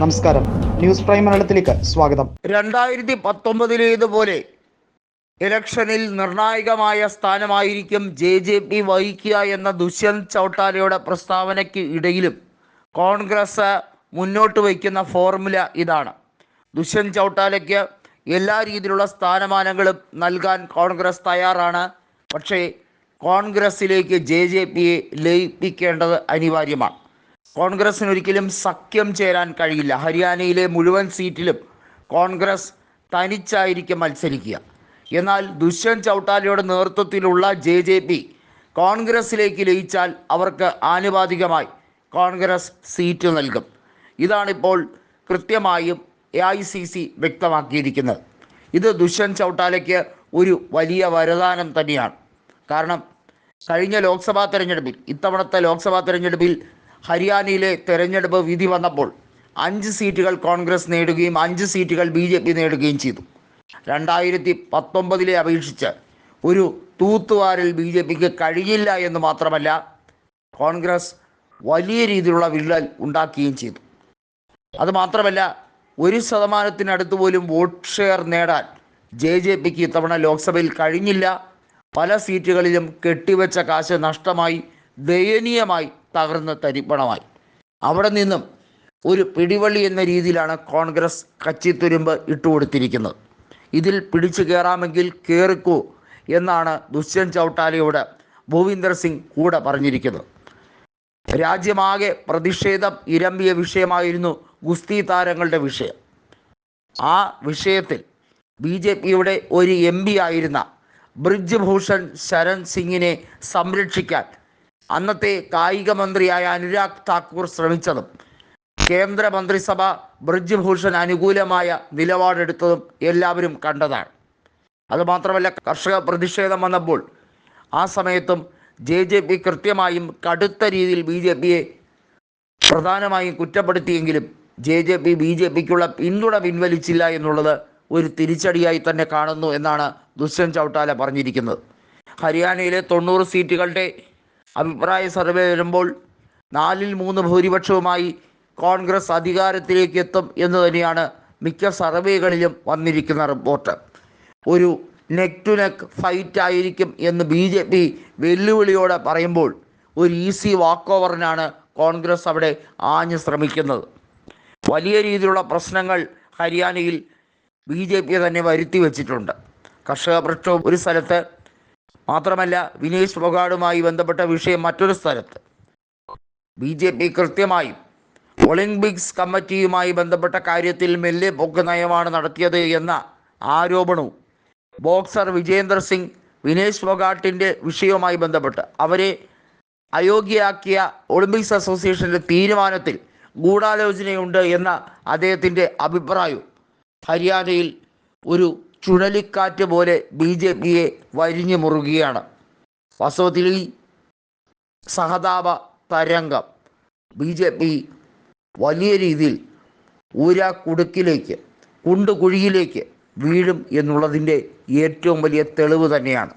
നമസ്കാരം. News prime മലയാളത്തിലേക്ക് സ്വാഗതം. രണ്ടായിരത്തി പത്തൊമ്പതിലേതുപോലെ ഇലക്ഷനിൽ നിർണായകമായ സ്ഥാനമായിരിക്കും ജെ ജെ പി വഹിക്കുക എന്ന ദുഷ്യന്ത് ചൗട്ടാലയുടെ പ്രസ്താവനയ്ക്ക് ഇടയിലും കോൺഗ്രസ് മുന്നോട്ട് വയ്ക്കുന്ന ഫോർമുല ഇതാണ്. ദുഷ്യന്ത് ചൗട്ടാലയ്ക്ക് എല്ലാ രീതിയിലുള്ള സ്ഥാനമാനങ്ങളും നൽകാൻ കോൺഗ്രസ് തയ്യാറാണ്. പക്ഷേ കോൺഗ്രസ്സിലേക്ക് ജെ ജെ പിയെ ലയിപ്പിക്കേണ്ടത് അനിവാര്യമാണ്. കോൺഗ്രസിന് ഒരിക്കലും സഖ്യം ചേരാൻ കഴിയില്ല. ഹരിയാനയിലെ മുഴുവൻ സീറ്റിലും കോൺഗ്രസ് തനിച്ചായിരിക്കും മത്സരിക്കുക. എന്നാൽ ദുഷ്യന്ത് ചൗട്ടാലയുടെ നേതൃത്വത്തിലുള്ള ജെ ജെ പി കോൺഗ്രസിലേക്ക് ലയിച്ചാൽ അവർക്ക് ആനുപാതികമായി കോൺഗ്രസ് സീറ്റ് നൽകും. ഇതാണിപ്പോൾ കൃത്യമായും എ ഐ സി സി വ്യക്തമാക്കിയിരിക്കുന്നത്. ഇത് ദുഷ്യന്ത് ചൗട്ടാലയ്ക്ക് ഒരു വലിയ വരദാനം തന്നെയാണ്. കാരണം കഴിഞ്ഞ ലോക്സഭാ തെരഞ്ഞെടുപ്പിൽ ഇത്തവണത്തെ ലോക്സഭാ തെരഞ്ഞെടുപ്പിൽ ഹരിയാനയിലെ തെരഞ്ഞെടുപ്പ് വിധി വന്നപ്പോൾ അഞ്ച് സീറ്റുകൾ കോൺഗ്രസ് നേടുകയും അഞ്ച് സീറ്റുകൾ ബി ജെ പി നേടുകയും ചെയ്തു. രണ്ടായിരത്തി പത്തൊമ്പതിലെ അപേക്ഷിച്ച് ഒരു തൂത്തുവാരിൽ ബി ജെ പിക്ക് കഴിയില്ല എന്ന് മാത്രമല്ല കോൺഗ്രസ് വലിയ രീതിയിലുള്ള വിള്ളൽ ഉണ്ടാക്കുകയും ചെയ്തു. അതുമാത്രമല്ല ഒരു ശതമാനത്തിനടുത്ത് പോലും വോട്ട് ഷെയർ നേടാൻ ജെ ജെ പിക്ക് ഇത്തവണ ലോക്സഭയിൽ കഴിഞ്ഞില്ല. പല സീറ്റുകളിലും കെട്ടിവെച്ച കാശ് നഷ്ടമായി ദയനീയമായി തകർന്ന് തരിപ്പണമായി. അവിടെ നിന്നും ഒരു പിടിവള്ളി എന്ന രീതിയിലാണ് കോൺഗ്രസ് കച്ചിത്തുരുമ്പ് ഇട്ടുകൊടുത്തിരിക്കുന്നത് ഇതിൽ പിടിച്ചു കയറാമെങ്കിൽ കയറിക്കൂ എന്നാണ് ദുഷ്യന്ത് ചൗട്ടാലയോട് ഭൂവിന്ദർ സിംഗ് കൂടെ പറഞ്ഞിരിക്കുന്നത്. രാജ്യമാകെ പ്രതിഷേധം ഇരമ്പിയ വിഷയമായിരുന്നു ഗുസ്തി താരങ്ങളുടെ വിഷയം. ആ വിഷയത്തിൽ ബി ജെ പിയുടെ ഒരു എം പി ആയിരുന്ന ബ്രിജ് ഭൂഷൺ ശരൺ സിംഗിനെ സംരക്ഷിക്കാൻ അന്നത്തെ കായിക മന്ത്രിയായ അനുരാഗ് താക്കൂർ ശ്രമിച്ചതും കേന്ദ്രമന്ത്രിസഭ ബ്രിജ് ഭൂഷൺ അനുകൂലമായ നിലപാടെടുത്തതും എല്ലാവരും കണ്ടതാണ്. അതുമാത്രമല്ല കർഷക പ്രതിഷേധം വന്നപ്പോൾ ആ സമയത്തും ജെ ജെ പി കൃത്യമായും കടുത്ത രീതിയിൽ ബി ജെ പിയെ പ്രധാനമായും കുറ്റപ്പെടുത്തിയെങ്കിലും J J P B J പിക്കുള്ള പിന്തുണ പിൻവലിച്ചില്ല എന്നുള്ളത് ഒരു തിരിച്ചടിയായി തന്നെ കാണുന്നു എന്നാണ് ദുഷ്യന്ത് ചൗട്ടാല പറഞ്ഞിരിക്കുന്നത്. ഹരിയാനയിലെ തൊണ്ണൂറ് സീറ്റുകളുടെ അഭിപ്രായ സർവേ വരുമ്പോൾ നാലിൽ മൂന്ന് ഭൂരിപക്ഷവുമായി കോൺഗ്രസ് അധികാരത്തിലേക്ക് എത്തും എന്ന് തന്നെയാണ് മിക്ക സർവേകളിലും വന്നിരിക്കുന്ന റിപ്പോർട്ട്. ഒരു നെക്ക് ടു നെക്ക് ഫൈറ്റ് ആയിരിക്കും എന്ന് ബി ജെ പി വെല്ലുവിളിയോടെ പറയുമ്പോൾ ഒരു ഈസി വാക്ക് ഓവറിനാണ് കോൺഗ്രസ് അവിടെ ആഞ്ഞു ശ്രമിക്കുന്നത്. വലിയ രീതിയിലുള്ള പ്രശ്നങ്ങൾ ഹരിയാനയിൽ ബി ജെ പി തന്നെ വരുത്തി വച്ചിട്ടുണ്ട്. കർഷക പ്രക്ഷോഭം ഒരു സ്ഥലത്ത് മാത്രമല്ല വിനീഷ് ഫോഗാടുമായി ബന്ധപ്പെട്ട വിഷയം മറ്റൊരു സ്ഥലത്ത്. ബി ജെ പി കൃത്യമായും ഒളിമ്പിക്സ് കമ്മിറ്റിയുമായി ബന്ധപ്പെട്ട കാര്യത്തിൽ മെല്ലെ പൊക്ക് നയമാണ് നടത്തിയത് എന്ന ആരോപണവും ബോക്സർ വിജേന്ദർ സിംഗ് വിനേഷ് ഫൊഗാട്ടിന്റെ വിഷയവുമായി ബന്ധപ്പെട്ട് അവരെ അയോഗ്യയാക്കിയ ഒളിമ്പിക്സ് അസോസിയേഷന്റെ തീരുമാനത്തിൽ ഗൂഢാലോചനയുണ്ട് എന്ന അദ്ദേഹത്തിന്റെ അഭിപ്രായവും ഹരിയാനയിൽ ഒരു ചുഴലിക്കാറ്റ് പോലെ ബി ജെ പിയെ വരിഞ്ഞു മുറുകയാണ്. വാസ്തവത്തിൽ ഈ സഹതാപ തരംഗം ബി ജെ പി വലിയ രീതിയിൽ ഊരാ കുടുക്കിലേക്ക് കുണ്ടുകുഴിയിലേക്ക് വീഴും എന്നുള്ളതിന്റെ ഏറ്റവും വലിയ തെളിവ് തന്നെയാണ്.